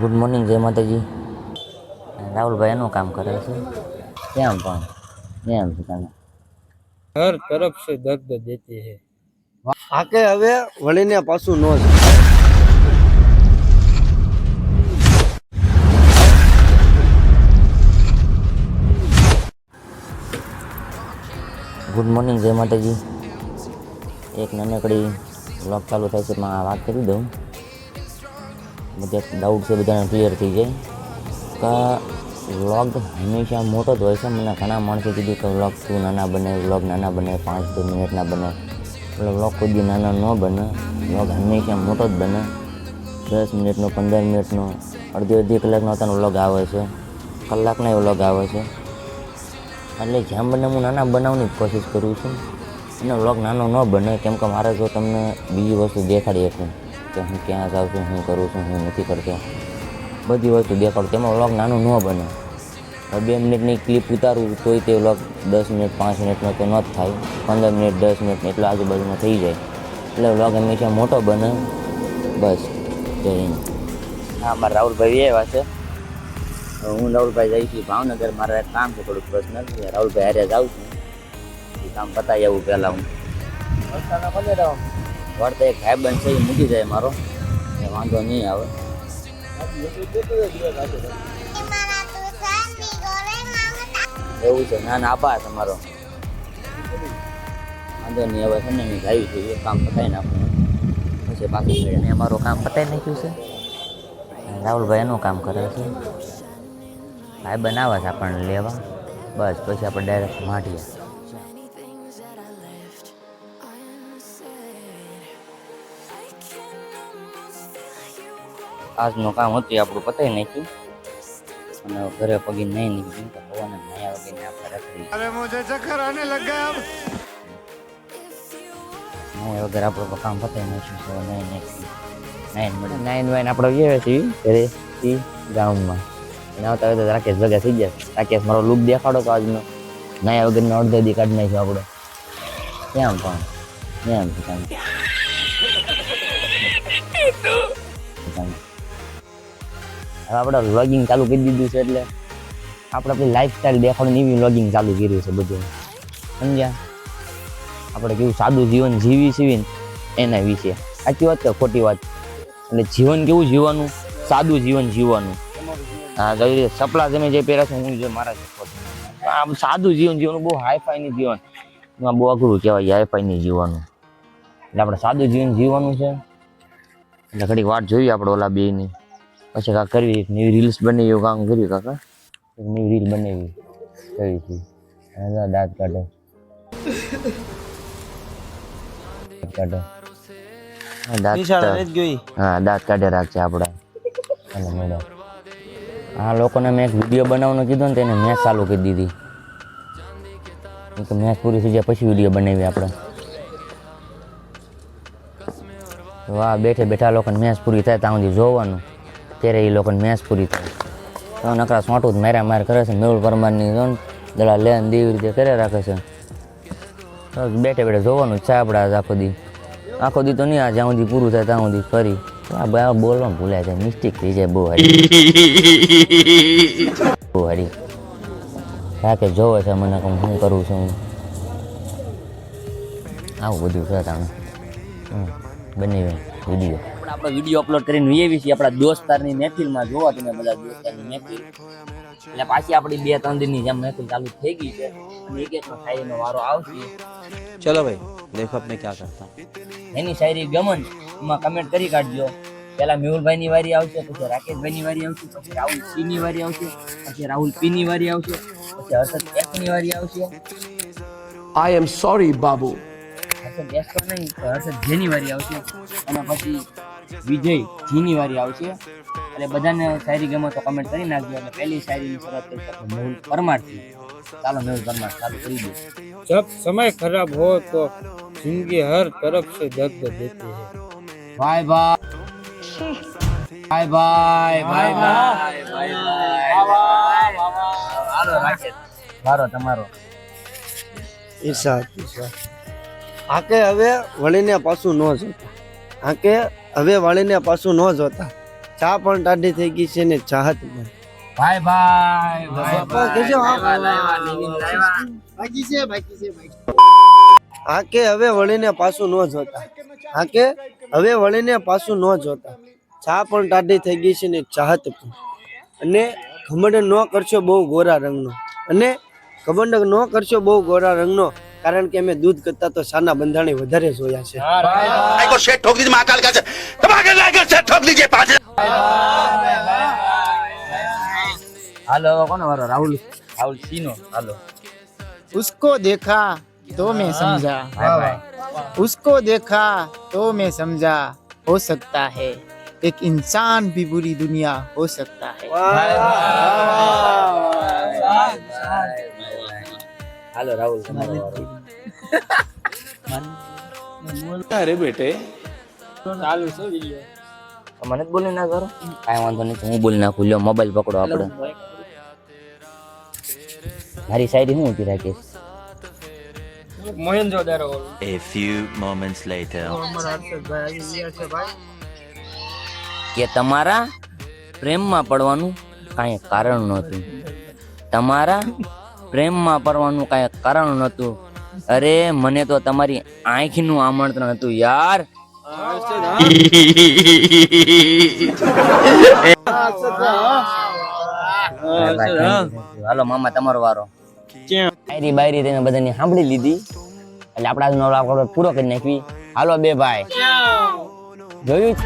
Good morning જય માતાજી. રાહુલભાઈ એનું કામ કરે છે. કેમ પણ? કેમ છે તમે? હર તરફ સે દર્દ દેતી હે. હાકે હવે વળીને પાછું નો જ ગુડ મોર્નિંગ જય માતાજી. એક નાનકડી બ્લોગ ચાલુ થાય છે એમાં વાત કરી દઉં. બધા ડાઉટ છે બધાને ક્લિયર થઈ જાય. કે વ્લોગ હંમેશા મોટો જ હોય છે. મને ઘણા માણસે કીધું કે વ્લોગ શું નાના બને વ્લોગ નાના બને, પાંચ દસ મિનિટના બને. એટલે વ્લોગ કોઈ બી નાના ન બને. વ્લોગ હંમેશા મોટો જ બને. દસ મિનિટનો પંદર મિનિટનો અડધી અડધી કલાકનો અત્યારનો વ્લોગ આવે છે. કલાકના વ્લોગ આવે છે. એટલે જેમ બને હું નાના બનાવવાની કોશિશ કરું છું. અને વ્લોગ નાનો ન બને. કેમ કે મારે જો તમને બીજી વસ્તુ દેખાડી શકું. કે હું ક્યાં જાઉં છું શું કરું છું હું નથી કરતો. બધી વસ્તુ દેખાડું. તેમાં વ્લોગ નાનો ન બને. બે મિનિટની ક્લિપ ઉતારું તોય તે વ્લોગ દસ મિનિટ પાંચ મિનિટનો તો ન જ થાય. પંદર મિનિટ દસ મિનિટ એટલો આજુબાજુમાં થઈ જાય. એટલે વ્લોગ હંમેશા મોટો બને. બસ. જઈને હા મારા રાહુલભાઈ એવા છે. હું રાહુલભાઈ જઈ છું ભાવનગર. મારે એક કામ છે થોડુંક પર્સનલ રાહુલભાઈ હારે જાઉં છું. એ કામ પતાવી આવું પહેલાં હું. વળતા એક ભાઈ બંધ છે એ મૂકી જાય મારો. એ વાંધો નહીં આવે. એવું છે. ના ના, આપા તમારો. વાંધો નહીં હવે છે ને મેં ગાયું છે. એ કામ પતાવી નાખું. પછી બાકી મળ્યા અમારું મારું કામ પતાવી નાખ્યું છે? રાહુલભાઈ એનું કામ કરે છે. ભાઈ બનાવે છે આપણને લેવા. બસ, પછી આપણે ડાયરેક્ટ માટીએ આજનું કામ હતું આપણું પતાવી નાખ્યું. અને ઘરે પગી નહીં નીકળ્યું તો પવન આવે કે આપણે રખડી અરે મુજે ચક્કર આને લગ ગયા વગર આપણું કામ પતાવી નાખ્યું છે નહીં નાખ્યું નાઈન મળે નાઈન વાઈન આપણે ગયા છીએ ઘરે એ ગ્રાઉન્ડમાં અને આવતા હોય તો રાકેશ ભેગા થઈ ગયા રાકેશ મારો લુક દેખાડો તો આજનો. નાયા વગરનો અડધો દી કાઢી નાખ્યો આપણે. કેમ પણ? કામ હવે આપણે વ્લોગિંગ ચાલુ કરી દીધું છે એટલે આપણે આપણી લાઈફસ્ટાઈલ દેખાડીને એવી વ્લોગિંગ ચાલુ કર્યું છે બધું. સમજ્યા? આપણે કેવું સાદું જીવન જીવી સીવીને એના વિશે. સાચી વાત કે ખોટી વાત. એટલે જીવન કેવું જીવવાનું? સાદું જીવન જીવવાનું. હા કઈ રીતે સપલા તમે જે પહેર્યા છો હું જે મારા આમ સાદું જીવન જીવવાનું, બહુ હાઈફાઈની જીવન. એમાં બહુ અઘરું કહેવાય હાઈફાઈની જીવવાનું. એટલે આપણે સાદું જીવન જીવવાનું છે. એટલે ઘડીક વાત જોઈએ આપણે ઓલા બેની પછી કાંક કરવી નવી રીલ્સ બનાવી એવું કામ કર્યું કાકા એક નવી રીલ બનાવી કરી હતી દાંત કાઢે. હા, દાંત હા કાઢે રાખશે આપણા. અને મેડમ આ લોકોને મેં એક વીડિયો બનાવવાનું કીધું ને તેને મેચ ચાલુ કરી દીધી. તો મેચ પૂરી થઈ જાય પછી વીડિયો બનાવી આપણે. વાહ બેઠે બેઠા લોકોને મેચ પૂરી થાય ત્યાં સુધી જોવાનું. ત્યારે એ લોકોને મેચ પૂરી થાય. નકરા સોંટું જ માર્યા માર કરે છે મેહુલ પરમારની જો દડા લેન દેવી રીતે કર્યા રાખે છે. બેઠે બેઠે જોવાનું છે આપણે આજ આખો દી. આખો દી તો નહીં આ જ્યાં સુધી પૂરું થાય ત્યાં સુધી ફરી. ભાઈ આ બધા બોલવાનું ભૂલાય છે મિસ્ટેક થઈ જાય બહુ હારી. બહુ હારી. રાકે જોવે છે મને કમ શું કરું છું. આવું બધું છે તમે હમ, બનાવી વીડિયો આપણો વીડિયો અપલોડ કરીને વીએ છીએ. આપણા દોસ્તારની મહેફિલમાં જોવા તમે બધા દોસ્તારની મહેફિલ. એટલે પાછી આપણી બે ત્રણ દિનની જેમ મહેફિલ ચાલુ થઈ ગઈ છે. અને એક એકનો શાયરીનો વારો આવશે. ચલો ભાઈ દેખો ક્યાં કરતા. એની શાયરી ગમનમાં કમેન્ટ કરી કાઢજો. પેલા મેહુલભાઈ ની વારી આવશે પછી રાકેશભાઈ ની વારી આવશે પછી રાહુલ સી ની વારી આવશે પછી રાહુલ પી ની વારી આવશે પછી હર્ષદ એફની વારી આવશે. આઈ એમ સોરી બાબુ. હર્ષદ એફ તો નહીં હર્ષદ જે ની વારી આવશે. અને પછી વિજય જીની વારી આવશે. એટલે બધાને શાયરી ગમે તો કમેન્ટ કરી નાખજો અને પહેલી શાયરીની શરૂઆત કરી શકો મેહુલ ચાલો મેહુલ પરમાર ચાલુ કરી દો જબ સમય ખરાબ હો તો જિંદગી હર તરફ સે દર્દ દેતી હે. Bye bye bye bye bye bye bye bye હાલો રાકેશ. મારો તમારો. ઈર્ષા ઈર્ષા આકે હવે વળીને પાછું ન જતા. આકે હવે વળીને પાછું ન જોતા. ચા પણ ટાઢી થઈ ગઈ છે ને ચાહત પણ. ભાઈ ભાઈ. હા. કે હવે વળીને પાછું ન જોતા. હા કે હવે વળીને પાછું ન જોતા. ચા પણ ટાઢી થઈ ગઈ છે ને ચાહત પણ. અને ઘમંડ ન કરશો બહુ ગોરા રંગનો. અને ઘમંડ ન કરશો બહુ ગોરા રંગનો. કારણ કે અમે દૂધ કરતા તો સાના બંધાણી વધારે જોયા છે. હાલો કોનો વારો? રાહુલ રાહુલ સીનો હાલો. ઉસકો દેખા તો મેં સમજા. ઉસકો દેખા તો મેં સમજા હો સકતા હૈ. એક ઇન્સાન ભી પૂરી દુનિયા હો સકતા હૈ. હાલો રાહુલ અરે બેટે. ચાલુ છે વિડિયો. મને જ બોલી ના કરો. કાંઈ વાંધો નહીં હું બોલી નાખું. લ્યો મોબાઈલ પકડો આપણે. મારી સાઈડ હું ઊભી રાખીશ મોહેન્દ્રો દારો A few moments later. કે તમારા પ્રેમમાં પડવાનું કાંઈ કારણ નહોતું. તમારા પ્રેમમાં પડવાનું કાંઈ કારણ નહોતું. અરે, મને તો તમારી આંખનું આમંત્રણ હતું યાર. હાલો, મામા, તમારો વારો. બાયરી બાયરી તમે બધાની સાંભળી લીધી. એટલે આપણા vlog આપણે પૂરો કરી નાખવી. હાલો, બે ભાઈ. જોયું?